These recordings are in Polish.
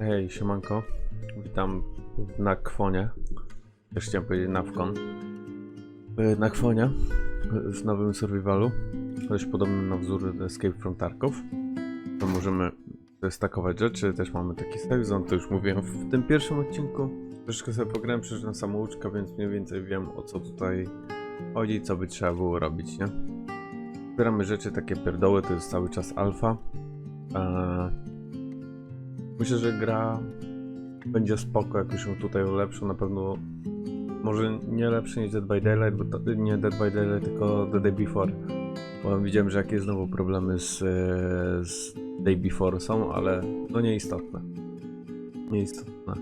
Hej, siemanko. Witam na Kwonie. Też chciałem powiedzieć Nawkon. Y, Na Kwonie w nowym survivalu. Dość podobnym na wzór Escape from Tarkov. To możemy stakować rzeczy, też mamy taki safe zone, to już mówiłem w tym pierwszym odcinku. Troszkę sobie pograłem, przeżyłem samouczka, więc mniej więcej wiem o co tutaj chodzi, co by trzeba było robić, nie? Zbieramy rzeczy, takie pierdoły, to jest cały czas alfa. Eee, Myślę, że gra będzie spoko, jak już ją tutaj ulepszą. Na pewno może nie lepszy niż Dead by Daylight, bo to, nie Dead by Daylight, tylko The Day Before. Bo widziałem, że jakieś znowu problemy z, e, z Day Before są, ale no nieistotne. Nieistotne.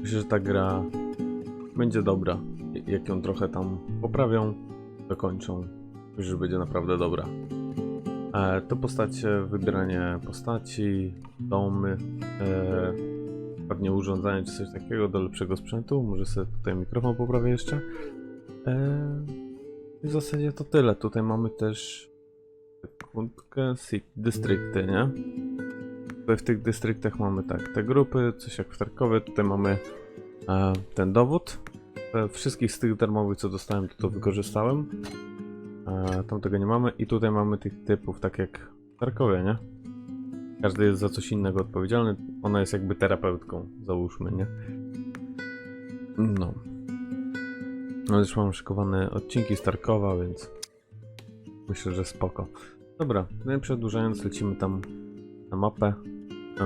Myślę, że ta gra będzie dobra. Jak ją trochę tam poprawią, dokończą. Myślę, że będzie naprawdę dobra. E, to postacie, wybieranie postaci, domy, e, ładnie urządzanie czy coś takiego do lepszego sprzętu. Może sobie tutaj mikrofon poprawię jeszcze. E, w zasadzie to tyle. Tutaj mamy też sekundkę, dystrykty, nie? Tutaj w tych dystryktach mamy tak, te grupy, coś jak w Tarkowie. Tutaj mamy e, ten dowód. E, wszystkich z tych darmowych, co dostałem, to, to wykorzystałem. E, tam tego nie mamy. I tutaj mamy tych typów, tak jak w Tarkowie, nie? Każdy jest za coś innego odpowiedzialny. Ona jest jakby terapeutką, załóżmy, nie? No. No już mam szykowane odcinki z Tarkowa, więc myślę, że spoko. Dobra, no i przedłużając, lecimy tam na mapę.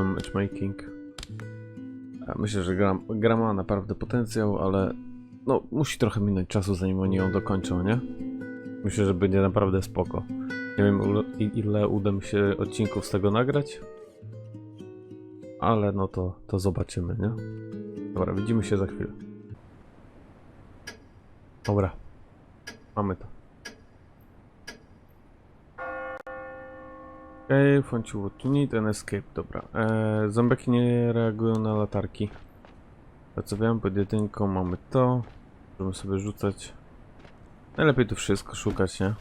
Matchmaking. Myślę, że gra, gra ma naprawdę potencjał, ale no musi trochę minąć czasu, zanim oni ją dokończą, nie? Myślę, że będzie naprawdę spoko. Nie wiem ile, uda mi się odcinków z tego nagrać. Ale no to, to zobaczymy, nie? Dobra, widzimy się za chwilę. Dobra. Mamy to. Okej, okay, you what you need and escape, dobra. Eee, nie reagują na latarki. To co wiem, pod jedynką mamy to. Możemy sobie rzucać. Najlepiej tu wszystko szukać, nie?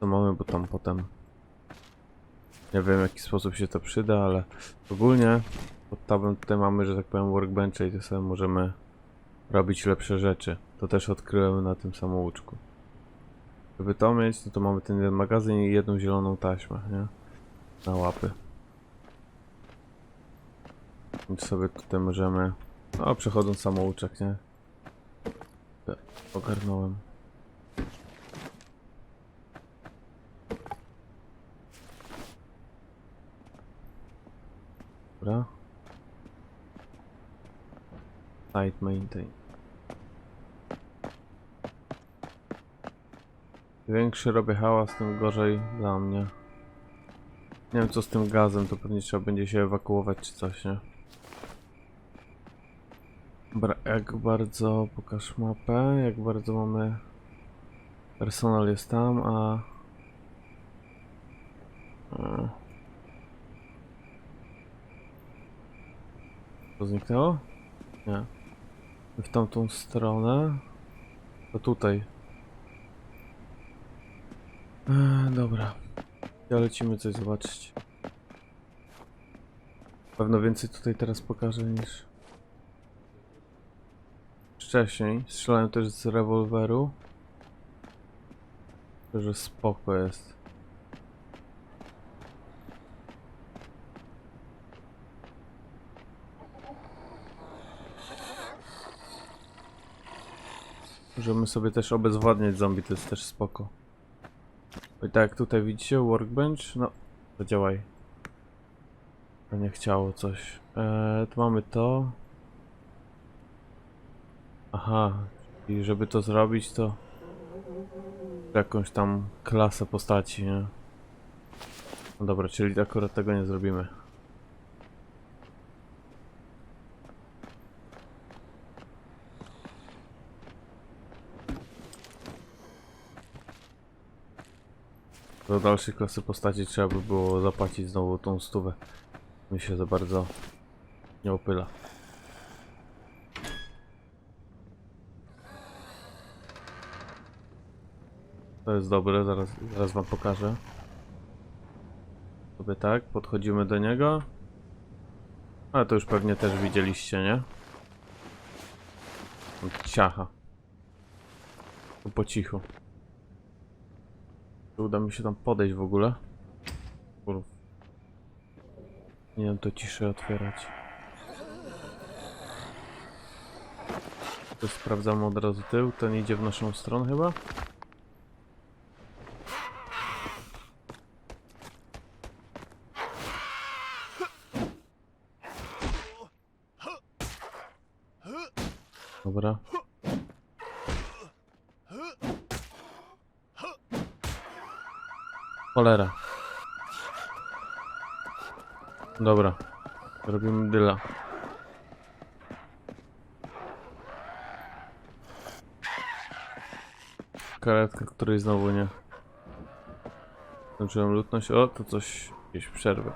Co mamy, bo tam potem... Nie wiem w jaki sposób się to przyda, ale ogólnie pod tabem tutaj mamy, że tak powiem, workbenche i to sobie możemy robić lepsze rzeczy. To też odkryłem na tym samouczku. Żeby to mieć, no to mamy ten jeden magazyn i jedną zieloną taśmę, nie? Na łapy. Więc sobie tutaj możemy... No, przechodząc samouczek, nie? Tak, Ogarnąłem. Dobra. Site maintain. Większy robię hałas, tym gorzej dla mnie. Nie wiem co z tym gazem, to pewnie trzeba będzie się ewakuować czy coś, nie? Jak bardzo, pokaż mapę, jak bardzo mamy... Personal jest tam, a... To zniknęło? Nie. W tamtą stronę. To tutaj. Eee, dobra. Ja lecimy coś zobaczyć. Pewno więcej tutaj teraz pokażę niż wcześniej. Strzelałem też z rewolweru. Że spoko jest. Możemy sobie też obezwładniać zombie, to jest też spoko. I tak tutaj widzicie, workbench, no, to działaj. To nie chciało coś. Eee, tu mamy to. Aha, i żeby to zrobić, to jakąś tam klasę postaci, nie? No dobra, czyli akurat tego nie zrobimy. Do dalszej klasy postaci trzeba by było zapłacić znowu tą stówę. Mi się za bardzo nie opyla. To jest dobre, zaraz, zaraz wam pokażę. Sobie tak, podchodzimy do niego. Ale to już pewnie też widzieliście, nie? Ciacha. Tu po cichu. Czy uda mi się tam podejść w ogóle? Kurw. Nie wiem, to ciszę otwierać. To sprawdzamy od razu tył. Ten idzie w naszą stronę chyba? Dobra. Cholera. Dobra. Robimy dyla. Karetka, której znowu nie. Skończyłem lutność. O, to coś. Jakieś przerwy.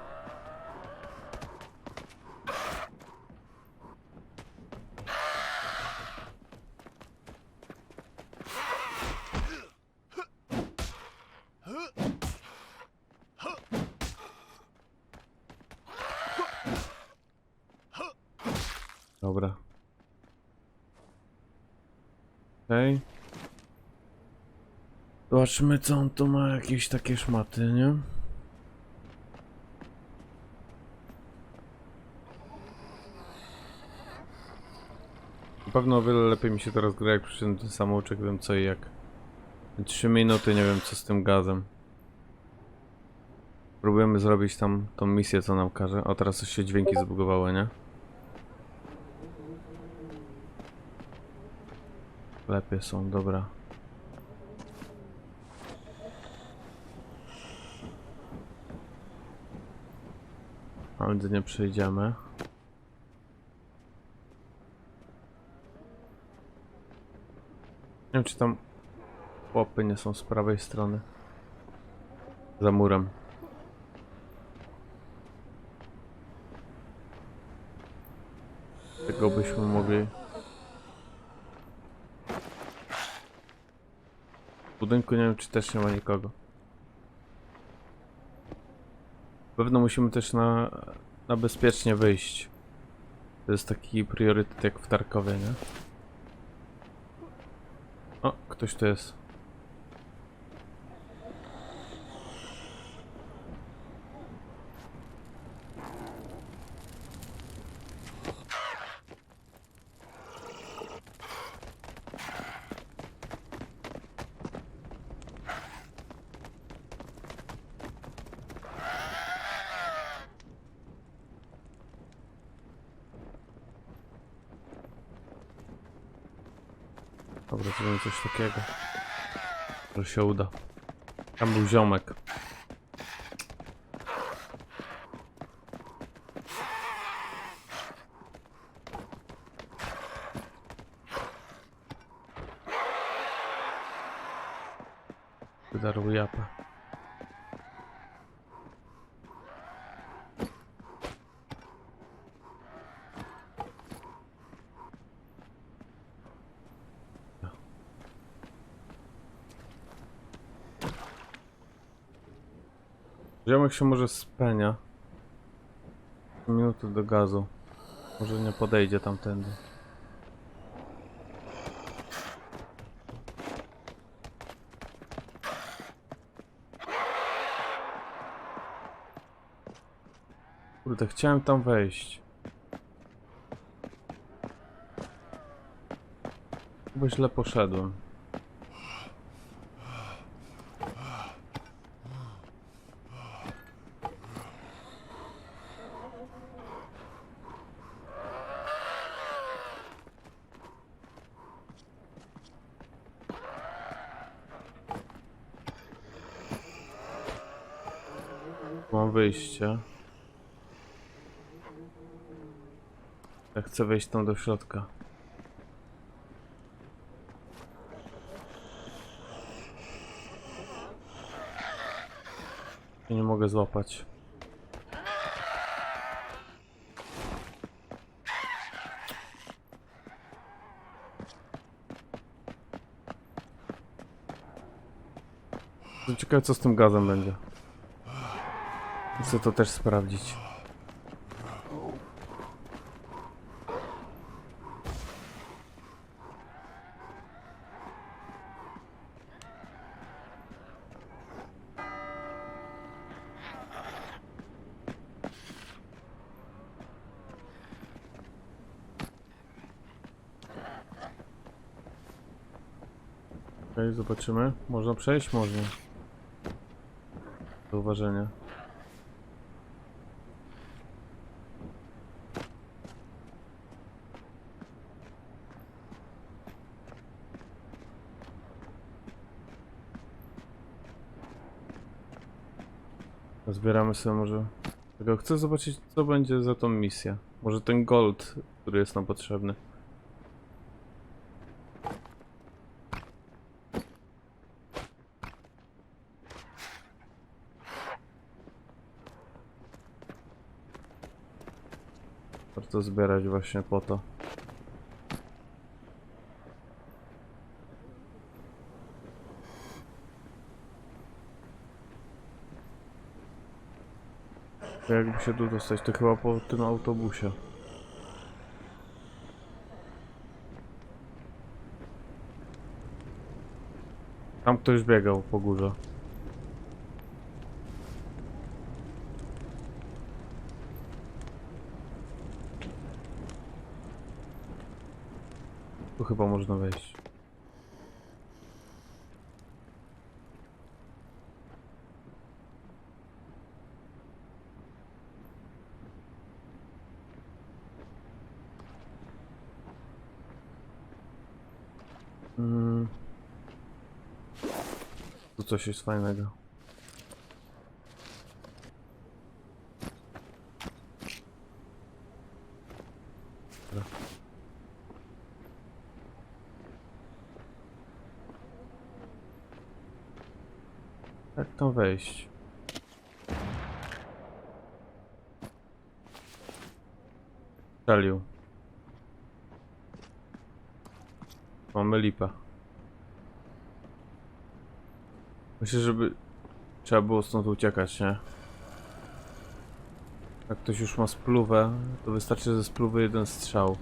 Dobra. Okej. Zobaczmy co on tu ma, jakieś takie szmaty, nie? Na pewno o wiele lepiej mi się teraz gra, jak przyszedłem ten samouczek, wiem co i jak. 3 minuty, nie wiem co z tym gazem. Próbujemy zrobić tam tą misję, co nam każe. O, teraz już się dźwięki zbugowały, nie? Lepiej są, dobra. Ale nie przejdziemy. Nie wiem, czy tam chłopy nie są z prawej strony. Za murem. Tego byśmy mogli budynku nie wiem, czy też nie ma nikogo. Pewno musimy też na, na bezpiecznie wyjść. To jest taki priorytet jak w Tarkowie, nie? O, ktoś tu jest. Dobra, zrobimy coś takiego. Że się uda. Tam był ziomek. Wydarł japę. Ziomek się może spenia. Minuty do gazu. Może nie podejdzie tamtędy. Kurde, chciałem tam wejść. Chyba źle poszedłem. Mam wyjście. Ja chcę wejść tam do środka. Ja nie mogę złapać. Jestem co z tym gazem będzie. Chcę to też sprawdzić. Okay, zobaczymy. Można przejść? Można. Do uważenia. Zbieramy sobie może... Tylko chcę zobaczyć, co będzie za tą misję. Może ten gold, który jest nam potrzebny. Warto zbierać właśnie po to. Jakby się tu dostać, to chyba po tym autobusie. Tam ktoś biegał po górze. Tu chyba można wejść. Tu coś jest fajnego. Jak tam wejść? Strzelił. Mamy lipę. Myślę, żeby trzeba było stąd uciekać, nie? Jak ktoś już ma spluwę, to wystarczy ze spluwy jeden strzał.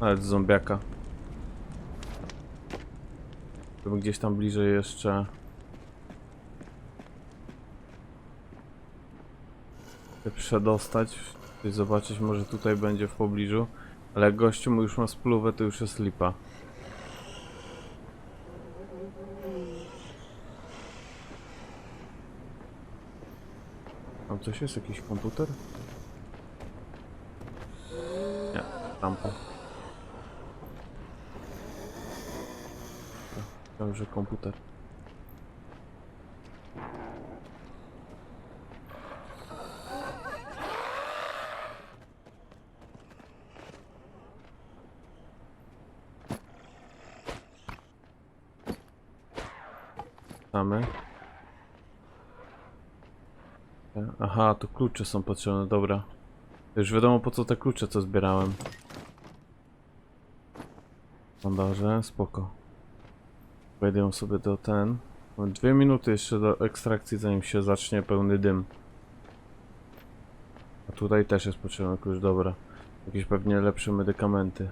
Nawet z zombiaka. Żeby gdzieś tam bliżej jeszcze... się przedostać. Zobaczyć, może tutaj będzie w pobliżu. Ale jak gościu mu już ma spluwę, to już jest lipa. Coś jest? Jakiś komputer? Nie, tampa. Myślałem, że komputer. Mamy. Aha, tu klucze są potrzebne, dobra. Już wiadomo po co te klucze, co zbierałem. Bandaże, spoko. Wejdę sobie do ten. Mam dwie minuty jeszcze do ekstrakcji, zanim się zacznie pełny dym. A tutaj też jest potrzebny klucz, dobra. Jakieś pewnie lepsze medykamenty.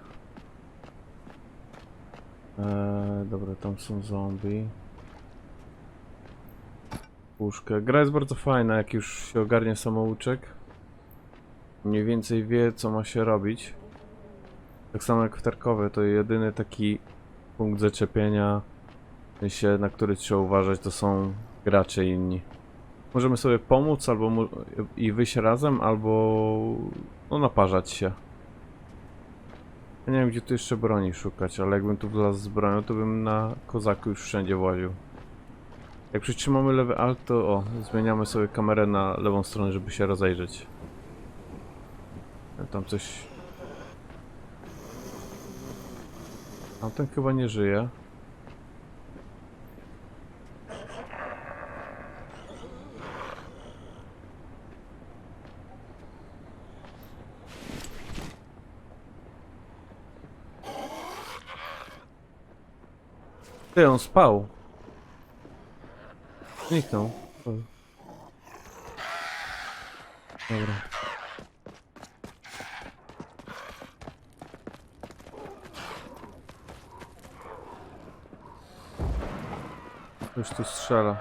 Eee, dobra, tam są zombie. Puszkę. Gra jest bardzo fajna, jak już się ogarnie samouczek. Mniej więcej wie, co ma się robić. Tak samo jak w Tarkowie, to jedyny taki punkt zaczepienia, sensie, na który trzeba uważać, to są gracze inni. Możemy sobie pomóc, albo mu i wyjść razem, albo no, naparzać się. Ja nie wiem, gdzie tu jeszcze broni szukać, ale jakbym tu wlazł z bronią, to bym na kozaku już wszędzie łaził. Jak przytrzymamy lewy alt, to o, zmieniamy sobie kamerę na lewą stronę, żeby się rozejrzeć. Tam coś... A ten chyba nie żyje. Ty, on spał. Zniknął. Dobra. Już tu strzela.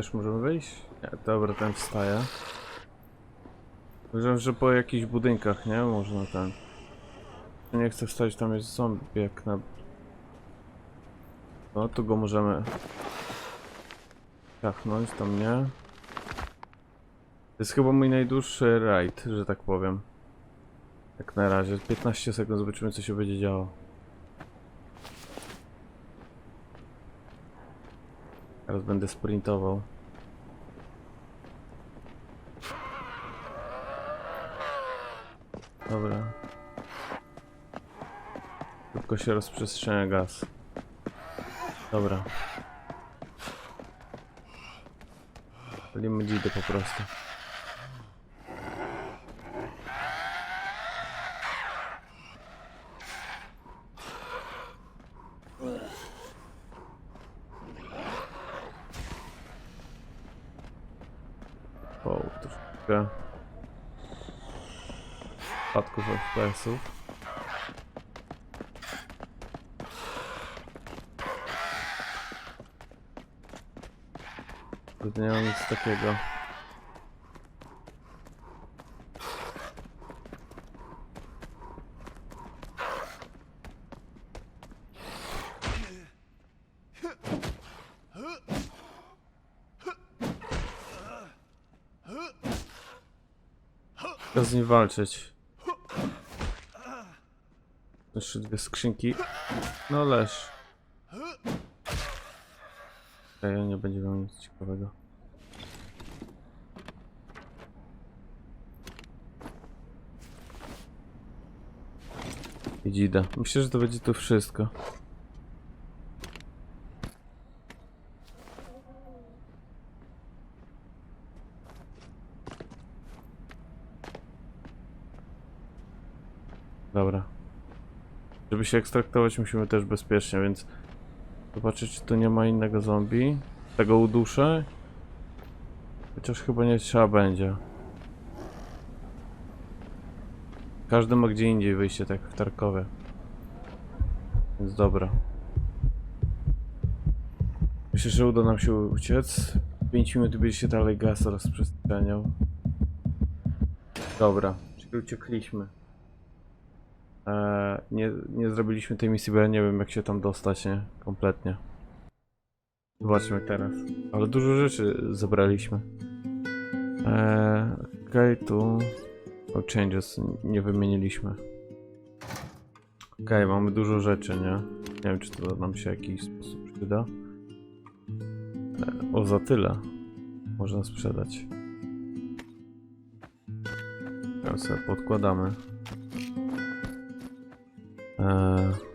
Też możemy wyjść? Nie, dobra, ten wstaje. Myślałem, że po jakichś budynkach, nie? Można ten... Nie chcę wstać, tam jest zombie jak na... No, tu go możemy... Ciachnąć, tam nie. To jest chyba mój najdłuższy raid, że tak powiem. Jak na razie. 15 sekund, zobaczymy co się będzie działo. Teraz będę sprintował. Dobra. Szybko się rozprzestrzenia gaz. Dobra. Palimy dzidy po prostu. O, troszeczkę spadków FPS-ów. Kurde, nie mam nic takiego. Trzeba z nim walczyć. Jeszcze dwie skrzynki. No leż. Okej, nie będzie miał nic ciekawego. I dzida. Myślę, że to będzie to wszystko. Dobra. Żeby się ekstraktować musimy też bezpiecznie, więc zobaczyć czy tu nie ma innego zombie. Tego uduszę. Chociaż chyba nie trzeba będzie. Każdy ma gdzie indziej wyjście, tak w Tarkowie. Więc dobra. Myślę, że uda nam się uciec. 5 minut będzie się dalej gaz rozprzestrzeniał. Dobra, czyli uciekliśmy. Eee, nie, nie zrobiliśmy tej misji, bo ja nie wiem jak się tam dostać, nie? Kompletnie. Zobaczmy teraz. Ale dużo rzeczy zebraliśmy. Eee, Okej, tu... O, changes nie wymieniliśmy. Okej, mamy dużo rzeczy, nie? Nie wiem, czy to nam się w jakiś sposób przyda. Eee, o, za tyle. Można sprzedać. Teraz sobie podkładamy. Eee...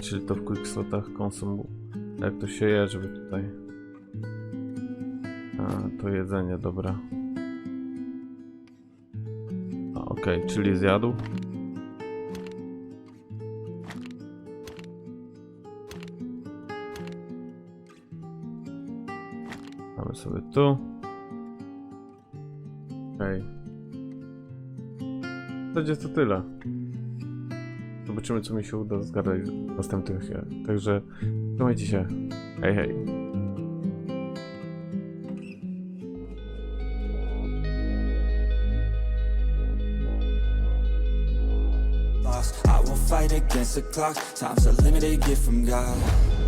Czyli to w quickslotach konsum... Jak to się je, żeby tutaj... A, to jedzenie, dobra. Okej, czyli zjadł. Mamy sobie tu. Okej. W zasadzie to tyle. Zobaczymy, co mi się uda zgadać w następnych. Także trzymajcie się. Hej, hej. fight against the clock. Time's a limited gift from God.